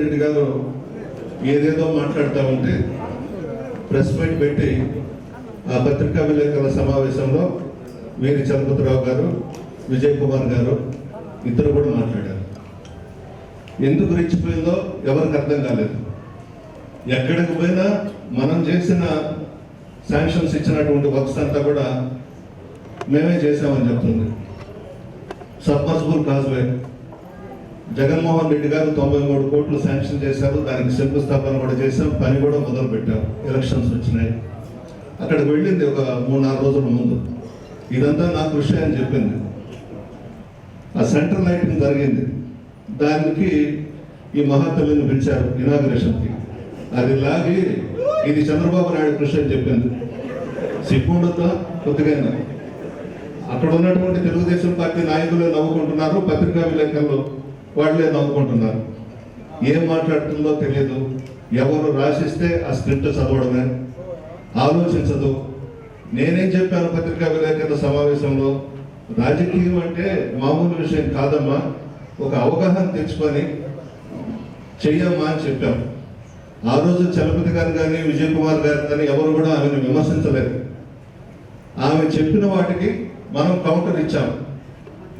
రెడ్డి గారు ఏదేదో మాట్లాడుతూ ఉంటే ప్రెస్ మీట్ పెట్టి ఆ పత్రికా విలేకరుల సమావేశంలో వీరి చలపతిరావు గారు విజయ్ కుమార్ గారు ఇద్దరు కూడా మాట్లాడారు. ఎందుకు రెచ్చిపోయిందో ఎవరికి అర్థం కాలేదు. ఎక్కడికి పోయినా మనం చేసిన శాంక్షన్స్ ఇచ్చినటువంటి వర్క్స్ అంతా కూడా మేమే చేసామని చెప్తుంది. సబ్మర్సిబుల్ కాజ్వే జగన్మోహన్ రెడ్డి గారు తొంభై మూడు కోట్లు శాంక్షన్ చేశారు దానికి శంకుస్థాపన కూడా చేశాం పని కూడా మొదలు పెట్టాం ఎలక్షన్స్ వచ్చినాయి. అక్కడికి వెళ్ళింది ఒక మూడు నాలుగు రోజుల ముందు. ఇదంతా నా కృషి అని చెప్పింది. ఆ సెంటర్ లైటింగ్ జరిగింది. దానికి ఈ మహాతల్లిని పిలిచారు ఇనాగ్రేషన్కి. అది లాగి ఇది చంద్రబాబు నాయుడు కృషి అని చెప్పింది. సిగ్గుండతో కొద్దిగా అక్కడ ఉన్నటువంటి తెలుగుదేశం పార్టీ నాయకులు నవ్వుకుంటున్నారు పత్రికా విలేకరులు. వాళ్ళే నవ్వుకుంటున్నారు ఏం మాట్లాడుతుందో తెలియదు. ఎవరు రాసిస్తే ఆ స్క్రిప్ట్ చదవడమే. ఆలోచించదు. నేనేం చెప్పాను పత్రికా విలేకరుల సమావేశంలో? రాజకీయం అంటే మామూలు విషయం కాదమ్మా. ఒక అవగాహన తెచ్చుకొని చెయ్యమ్మా అని చెప్పాం. ఆ రోజు చలపతి గారు కానీ విజయ్ కుమార్ గారు కానీ ఎవరు కూడా ఆమెను విమర్శించలేదు. ఆమె చెప్పిన వాటికి మనం కౌంటర్ ఇచ్చాం.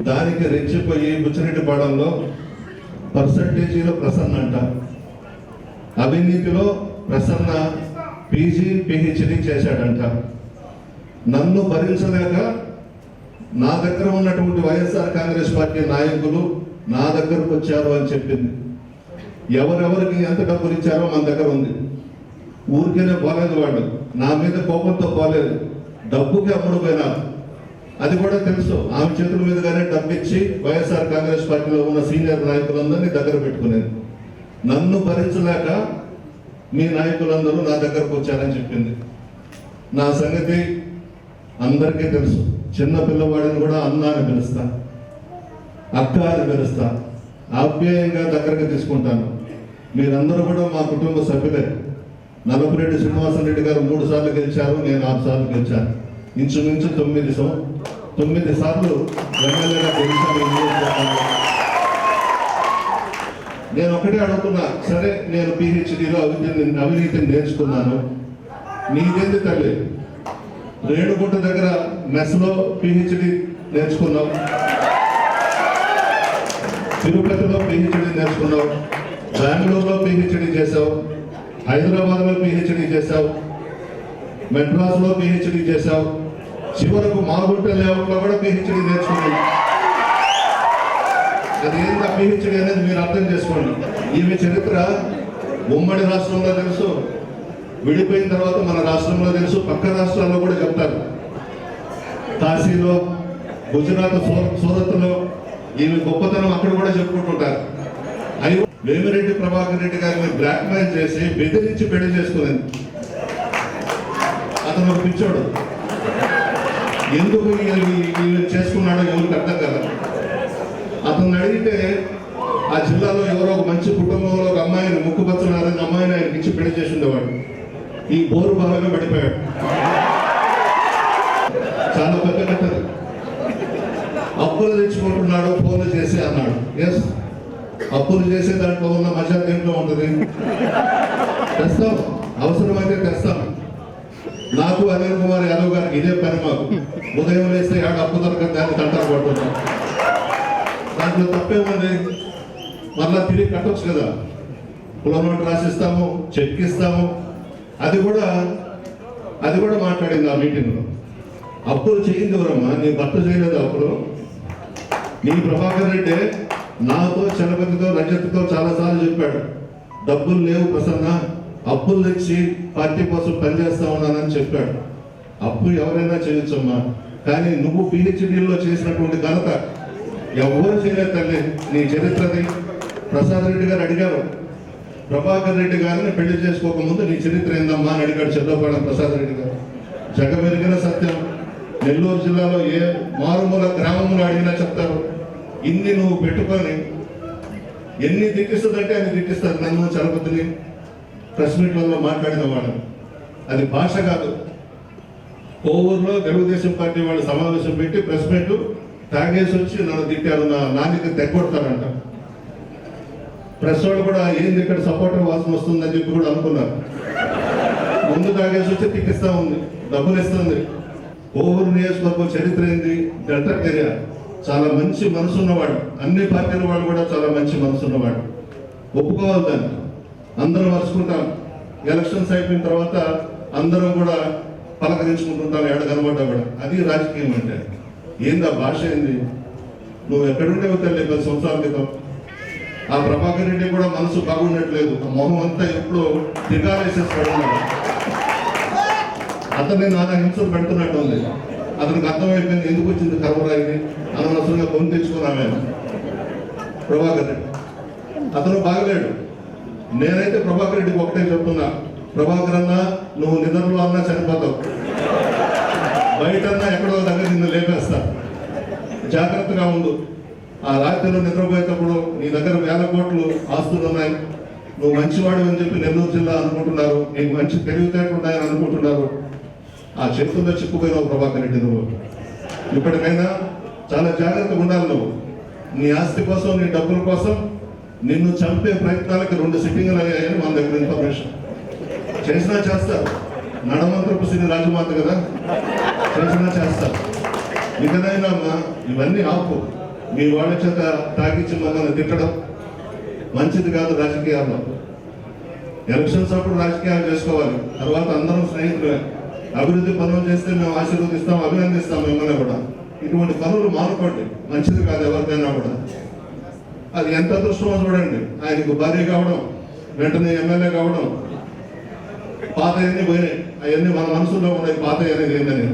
దానికి రెచ్చిపోయి బుచ్చిరెడ్డిపాడంలో పర్సంటేజీలో ప్రసన్న అంట. అవినీతిలో ప్రసన్న పీజీ పిహెచ్డి చేశాడంట. నన్ను భరించలేక నా దగ్గర ఉన్నటువంటి వైఎస్ఆర్ కాంగ్రెస్ పార్టీ నాయకులు నా దగ్గరకు వచ్చారు అని చెప్పింది. ఎవరెవరికి ఎంత డబ్బులు ఇచ్చారో మన దగ్గర ఉంది. ఊరికేనే పోలేదు వాళ్ళు. నా మీద కోపంతో పోలేదు. డబ్బుకి అమ్ముడు పోయినా అది కూడా తెలుసు. ఆమె చేతుల మీదుగానే డబ్బిచ్చి వైఎస్ఆర్ కాంగ్రెస్ పార్టీలో ఉన్న సీనియర్ నాయకులందరినీ దగ్గర పెట్టుకునేది. నన్ను భరించలేక మీ నాయకులందరూ నా దగ్గరకు వచ్చారని చెప్పింది. నా సంగతి అందరికీ తెలుసు. చిన్న పిల్లవాడిని కూడా అన్న అని పిలుస్తా. అక్క అని పిలుస్తా. ఆప్యాయంగా దగ్గరకు తీసుకుంటాను. మీరందరూ కూడా మా కుటుంబ సభ్యులే. నలపరెడ్డి శ్రీనివాసరెడ్డి గారు మూడు సార్లు గెలిచారు నేను ఆరు సార్లు గెలిచాను. ఇంచుమించు తొమ్మిది సంవత్సరం తొమ్మిది సార్లు ఎమ్మెల్యేగా గెలిచాను నేను ఒకటే అడుగుతున్నా సరే నేను పిహెచ్డిలో అవినీతిని అవినీతిని నేర్చుకున్నాను. నీదేంది తల్లి? రేణుగుంట దగ్గర మెస్లో పిహెచ్డి నేర్చుకున్నాం తిరుపతిలో పిహెచ్డి నేర్చుకున్నావు. బెంగళూరులో పిహెచ్డి చేసావు హైదరాబాద్లో పిహెచ్డి చేసావు మెడ్రాస్లో పిహెచ్డి చేసావు చివరకు మాగుంట లేవట్లో కూడా పిహెచ్డి నేర్చుకోండి. అది ఏంటి పిహెచ్డి అనేది మీరు అర్థం చేసుకోండి. ఈమె చరిత్ర ఉమ్మడి రాష్ట్రంలో తెలుసు విడిపోయిన తర్వాత మన రాష్ట్రంలో తెలుసు పక్క రాష్ట్రాల్లో కూడా చెప్తారు. కాశీలో గుజరాత్ సూరత్లో ఈమె గొప్పతనం అక్కడ కూడా చెప్పుకుంటుంటారు. అయ్యో వేమిరెడ్డి ప్రభాకర్ రెడ్డి గారిని బ్లాక్ మెయిల్ చేసి బెదిరించి పెళ్ళి చేసుకునేది. అతను ఒక పిచ్చోడు. ఎందుకు ఈ- చేసుకున్నాడో ఎవరికి అర్థం కదా. అతను అడిగితే ఆ జిల్లాలో ఎవరో ఒక మంచి కుటుంబంలో ఒక అమ్మాయిని ముక్కుపచ్చనారని అమ్మాయిని ఆయనకి ఇచ్చి పెళ్ళి చేసి ఉండేవాడు. ఈ బోరు బాగా పడిపోయాడు. చాలా పెద్ద కథలు అప్పులు తెచ్చుకుంటున్నాడు ఫోన్లు చేసి అన్నాడు. ఎస్ అప్పులు చేసే దాంట్లో ఉన్న మజా దేంట్లో ఉంటుంది? తెస్తాం అవసరమైతే తెస్తాం నాకు అనిల్ కుమార్ యాదవ్ గారికి ఇదే పని మాకు. ఉదయం లేస్తే ఆడ అప్పు దొరకదు దాన్ని తంటారు పడుతున్నాం దాంట్లో తప్పేముంది? మళ్ళా తిరిగి కట్టొచ్చు కదా. కులం నోట్ రాసిస్తాము చెక్ ఇస్తాము అది కూడా అది కూడా మాట్లాడింది ఆ మీటింగ్లో అప్పులు చేయింది ఎవరమ్మా? నీ భర్త చేయలేదు అప్పుడు. నీ ప్రభాకర్ రెడ్డి నాతో చలపతితో రజత్తో చాలాసార్లు చెప్పాడు. డబ్బులు లేవు ప్రసన్న. అప్పులు తెచ్చి పార్టీ కోసం పనిచేస్తా ఉన్నానని చెప్పాడు. అప్పు ఎవరైనా చేయొచ్చమ్మా. కానీ నువ్వు పిహెచ్డీలో చేసినటువంటి ఘనత ఎవరు చేయలేదు తల్లి. నీ చరిత్రది ప్రసాద్ రెడ్డి గారు అడిగారు. ప్రభాకర్ రెడ్డి గారిని పెళ్ళి చేసుకోకముందు నీ చరిత్ర ఏందమ్మా అని అడిగాడు చంద్రపాణ ప్రసాద్ రెడ్డి గారు. జగమెరిగిన సత్యం. నెల్లూరు జిల్లాలో ఏ మారుమూల గ్రామంలో అడిగినా చెప్తారు. ఇన్ని నువ్వు పెట్టుకొని ఎన్ని దిట్టిస్తుందంటే అన్ని తిట్టిస్తారు నన్ను చలపతిని. ప్రెస్ మీట్లలో మాట్లాడిన వాడు. అది భాష కాదు. ఓవర్లో తెలుగుదేశం పార్టీ వాళ్ళు సమావేశం పెట్టి ప్రెస్ మీట్ తాగేసి వచ్చి నన్ను తిట్టారు. నా నాన్నకి తెగొడతారంట. ప్రెస్ వాళ్ళు కూడా ఏంది ఇక్కడ సపోర్టర్ వాసన వస్తుందని చెప్పి కూడా అనుకున్నారు. ముందు తాగేసి వచ్చి తిక్కిస్తా ఉంది. డబ్బులు ఇస్తుంది. ఓవర్ నియోజకవర్గం చరిత్ర ఏంది? డెల్టా కెరియర్ చాలా మంచి మనసు ఉన్నవాడు అన్ని పార్టీల వాళ్ళు కూడా చాలా మంచి మనసు ఉన్నవాడు ఒప్పుకోవాలి దాన్ని. అందరం మర్చుకుంటాం. ఎలక్షన్స్ అయిపోయిన తర్వాత అందరం కూడా పలకరించుకుంటుంటాం ఏడ కనబడ్డా కూడా. అది రాజకీయం అంటే. ఏంది ఆ భాష ఏంది? నువ్వు ఎక్కడుండేవో తెలియదు పది సంవత్సరాల క్రితం. ఆ ప్రభాకర్ రెడ్డి కూడా మనసు బాగుండట్లేదు. ఆ మొహం అంతా ఎప్పుడు దిగాలేసేసి అతన్ని నానా హింసలు పెడుతున్నట్టు ఉంది. అతనికి అర్థమైపోయింది ఎందుకు వచ్చింది కర్మరాయిని? అనవసరంగా కొని తెచ్చుకున్నామే ప్రభాకర్ రెడ్డి. అతను బాగలేడు. నేనైతే ప్రభాకర్ రెడ్డికి ఒకటే చెప్తున్నా. ప్రభాకర్ అన్న నువ్వు నిద్రలో అన్నా చనిపోతావు. బయటన్నా ఎక్కడో దగ్గర నిన్ను లేపేస్తా. జాగ్రత్తగా ఉండు. ఆ రాత్రిలో నిద్రపోయేటప్పుడు నీ దగ్గర వేల కోట్లు ఆస్తులు ఉన్నాయి. నువ్వు మంచివాడు అని చెప్పి నెల్లూరు జిల్లా అనుకుంటున్నారు. నీకు మంచి తెలివితేటలు ఉన్నాయని అనుకుంటున్నారు. ఆ చేతుల్లో చిక్కుపోయినావు ప్రభాకర్ రెడ్డి నువ్వు. ఇప్పటికైనా చాలా జాగ్రత్తగా ఉండాలి నువ్వు. నీ ఆస్తి కోసం నీ డబ్బుల కోసం నిన్ను చంపే ప్రయత్నాలకి రెండు సిట్టింగ్లు అయ్యాయని మన దగ్గర ఇన్ఫర్మేషన్ చేసినా చేస్తారు నడమంత్రపు సిని రాజమాత కదా? చేసినా చేస్తారు ఇకనైనా అమ్మా ఇవన్నీ ఆపు. మీ వాళ్ళ చేత తాగించి మనల్ని తిట్టడం మంచిది కాదు రాజకీయాల్లో. ఎలక్షన్స్ అప్పుడు రాజకీయాలు చేసుకోవాలి. తర్వాత అందరం స్నేహితులే అభివృద్ధి పనులు చేస్తే మేము ఆశీర్వదిస్తాం అభినందిస్తాం మిమ్మల్ని కూడా. ఇటువంటి పనులు మానుకోండి. మంచిది కాదు ఎవరికైనా కూడా. అది ఎంత అదృష్టమో చూడండి. ఆయనకు భార్య కావడం వెంటనే ఎమ్మెల్యే కావడం పాత అవన్నీ పోయినాయి. అవన్నీ మన మనసులో ఉన్నాయి పాత అనేది ఏందని